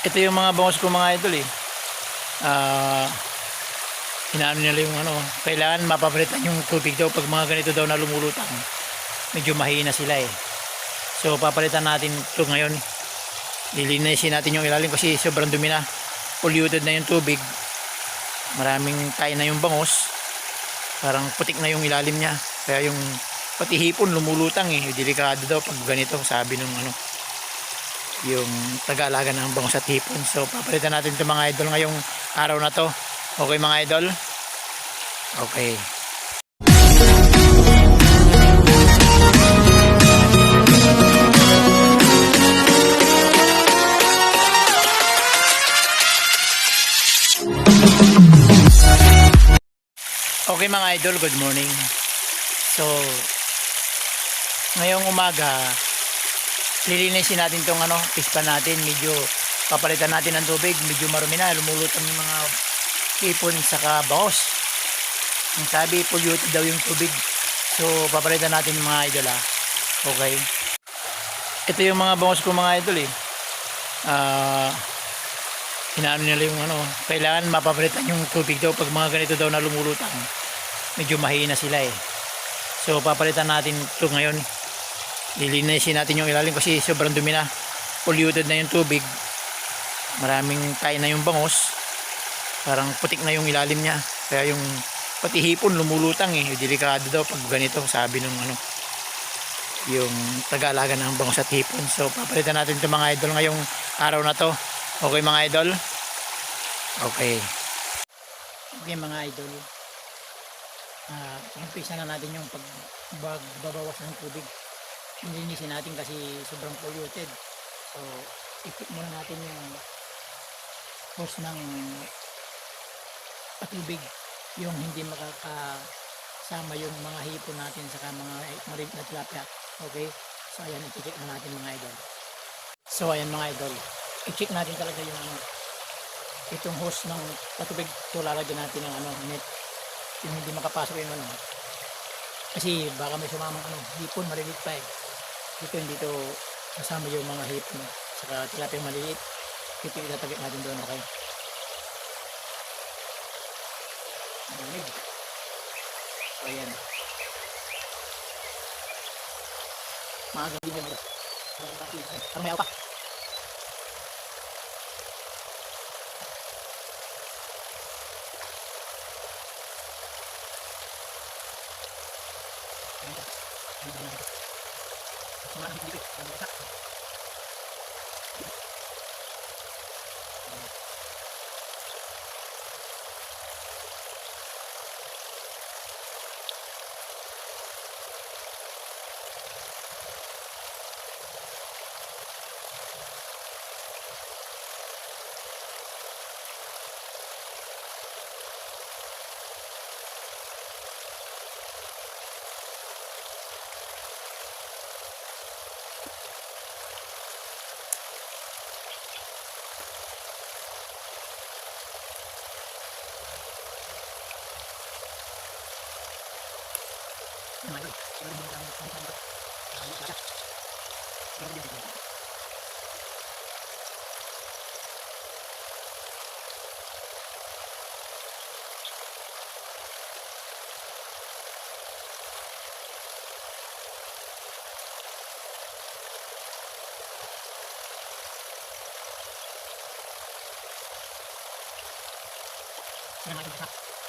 ito yung mga bangos ko mga idol eh. Ah, inaano nila yung ano, kailangan mapapalitan yung tubig daw pag mga ganito daw na lumulutang. Medyo mahina sila eh. So papalitan natin ito ngayon. Lilinisin natin yung ilalim kasi sobrang dumi na. Polluted na yung tubig. Maraming tayo na yung bangos. Parang putik na yung ilalim niya. Kaya yung pati hipon lumulutang eh. Delikado daw pag ganito sabi ng ano yung taga-alaga ng bangos at hipon. So papalitan natin ito mga idol ngayong araw na to. Okay mga idol? Okay. Okay mga idol, good morning. So, ngayong umaga, lilinisin natin tong ano, pispa natin, medyo papalitan natin ng tubig, medyo marumi na, lumulutang yung mga hipon saka baos. Ang sabi, polluted daw yung tubig. So, papalitan natin mga idol ah. Okay. Ito yung mga bangos ko mga idol eh. Ah, inaano nila yung ano, kailangan mapapalitan yung tubig daw pag mga ganito daw na lumulutang. Medyo mahina sila eh. So, papalitan natin ito ngayon. Lilinisin natin yung ilalim kasi sobrang dumi na. Polluted na yung tubig. Maraming tayo na yung bangos. Parang putik na yung ilalim niya. Kaya yung pati hipon lumulutang eh. Delikado daw pag ganito sabi ng ano yung taga-alaga ng bangos at hipon. So papalitan natin ito mga idol ngayong araw na to. Okay mga idol? Okay. Okay mga idol. Ah, umpisa na natin yung pagbabawas ng tubig. Linisin natin kasi sobrang polluted. So, ipit muna natin yung hose ng patubig. Yung hindi makakasama yung mga hipon natin saka mga maliit na tilapia. Okay? So, ayan, i-check na natin mga idol. So, ayan mga idol. I-check natin talaga yung ano, itong hose ng patubig. So, lalagyan natin ng ano, net. Yung hindi makapasok yung ano. Kasi baka may sumamang ano, hipon, maliliit pa eh. Dito hindi to kasama yung mga hipon. Saka tilapia maliit. Ito itatagit natin doon, okay? Malamig. So, ayan. Maaga din yung Parang may mga hindi ko. Ano 再拿一下，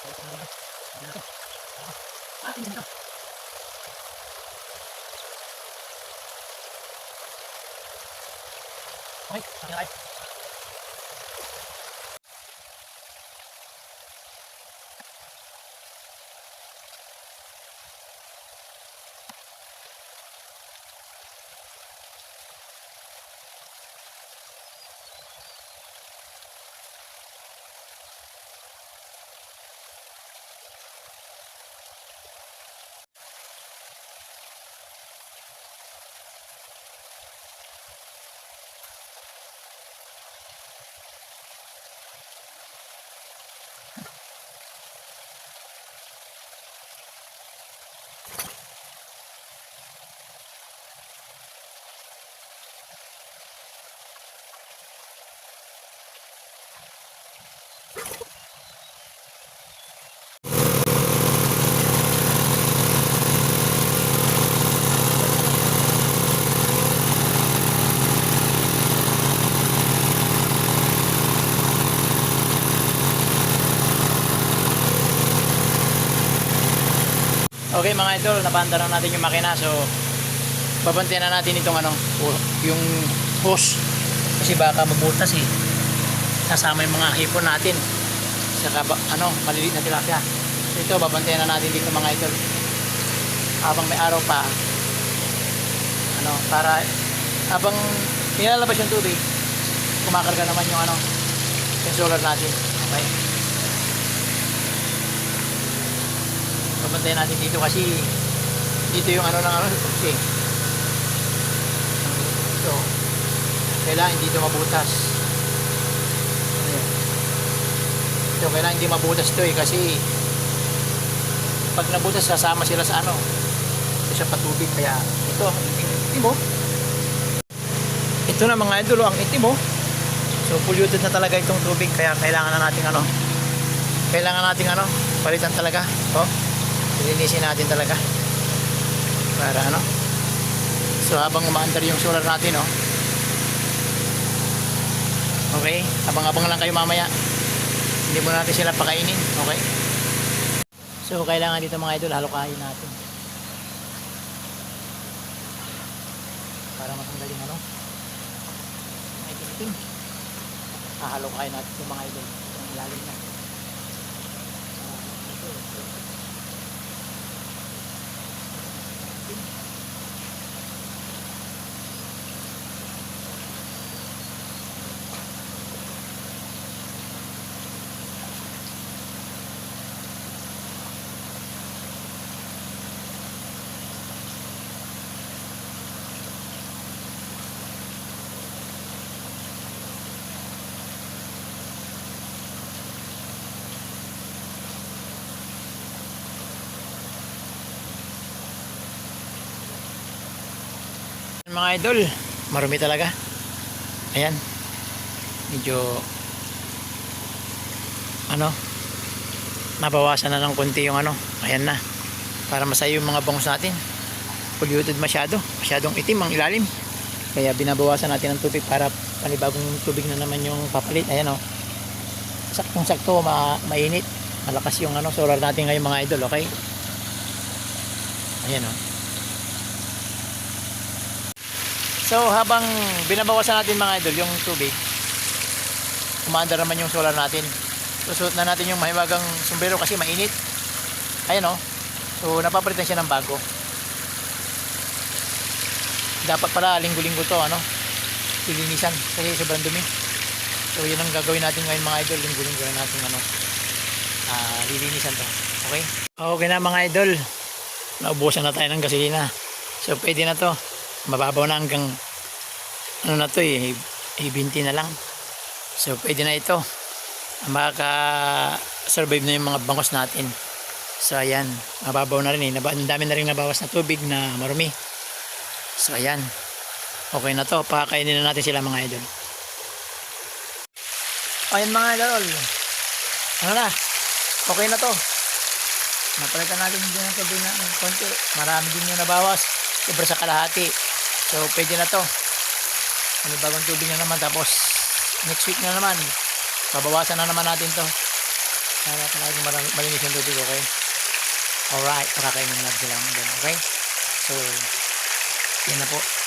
再拿一下，拿一下，拿一下。来。Okay mga idol, napanda na natin yung makina. So, babantayan na natin itong ano, yung hose. Kasi baka mabutas eh. Kasama yung mga hipon natin. Saka ano, maliliit na tilapia. So, ito, babantayan na natin dito mga idol. Habang may araw pa, ano, para habang nilalabas yung tubig, kumakarga naman yung ano, yung solar natin. Okay? Babantayan natin dito kasi dito yung ano ng ano kasi ito kailangan hindi ito mabutas. Ito kailangan hindi mabutas ito eh kasi pag nabutas sasama sila sa ano sa patubig. Kaya ito itim mo ito na mga idol oh, ang itim mo so polluted na talaga itong tubig kaya kailangan na natin ano kailangan natin ano palitan talaga oh linisin natin talaga. Para ano? So habang umaandar yung solar natin oh. Okay? Abang-abang lang kayo mamaya. Hindi mo natin sila pakainin. Okay? So kailangan dito mga idol halukayin natin. Para matanggal yung ano? May itim hahalukayin natin yung mga idol. Yung ilalim na Mga idol, marumi talaga. Ayan. Medyo ano nabawasan na ng konti yung ano. Ayan na. Para masayo yung mga bangus natin. Polluted masyado. Masyadong itim ang ilalim. Kaya binabawasan natin ng tubig para panibagong tubig na naman yung papalit. Ayan o. Saktong sakto, ma mainit. Malakas yung ano, solar natin ngayon mga idol. Okay? Ayan o. So habang binabawasan natin mga idol yung tubig, umaandar naman yung solar natin. Susuot na natin yung mahiwagang sombrero kasi mainit. Ayan o. So napapalitan siya ng bago. Dapat pala linggo-linggo to ano. Silinisan kasi sobrang dumi. So yun ang gagawin natin ngayon mga idol. Linggo-linggo na natin ano. ah lilinisan to. Okay? Okay na mga idol. Naubusan na tayo ng gasolina. So pwede na to mababaw na hanggang ano na to eh, i-20 na lang. So pwede na ito. Makaka survive na yung mga bangos natin. So ayan, mababaw na rin eh. Ang dami na rin nabawas na tubig na marumi. So ayan. Okay na to. Pakakainin na natin sila mga idol. Ayan mga idol. Ano na? Okay na to. Napalitan natin din ng tubig na konti. Marami din yung nabawas. Sobra sa kalahati. So, pwede na to. Ano bagong tubig na naman. Tapos, next week na naman. Babawasan na naman natin to. Para talagang marami- malinis yung tubig, okay? Alright, para kayo ng sila. Okay? So, yan na po.